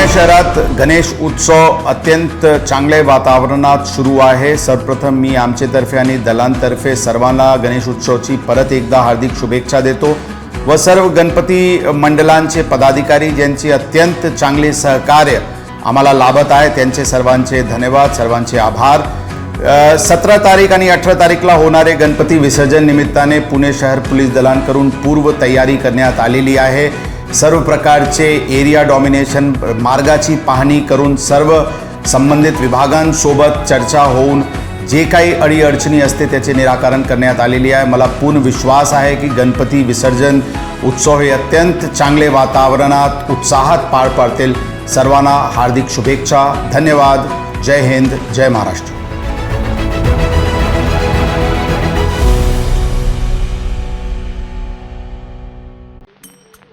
पुणे शहरात गणेश उत्सव अत्यंत चांगल्या वातावरणात सुरू आहे. सर्वप्रथम मी आमच्यातर्फे आणि दलांतर्फे सर्वांना गणेश उत्सवाची परत एकदा हार्दिक शुभेच्छा देतो व सर्व गणपती मंडळांचे पदाधिकारी ज्यांचे अत्यंत चांगले सहकार्य आम्हाला लाभत आहे त्यांचे सर्वांचे धन्यवाद सर्वांचे आभार. सतरा तारीख आणि अठरा तारीखला होणारे गणपती विसर्जन निमित्ताने पुणे शहर पोलीस दलांकडून पूर्व तयारी करण्यात आलेली आहे. सर्व प्रकारचे एरिया डॉमिनेशन मार्गाची पाहणी करून सर्व संबंधित विभागांसोबत चर्चा होऊन जे काही अडीअडचणी असते त्याचे निराकरण करण्यात आलेली आहे. मला पूर्ण विश्वास आहे की गणपती विसर्जन उत्सव हे अत्यंत चांगले वातावरणात उत्साहात पार पाडतील. सर्वांना हार्दिक शुभेच्छा. धन्यवाद. जय हिंद. जय महाराष्ट्र.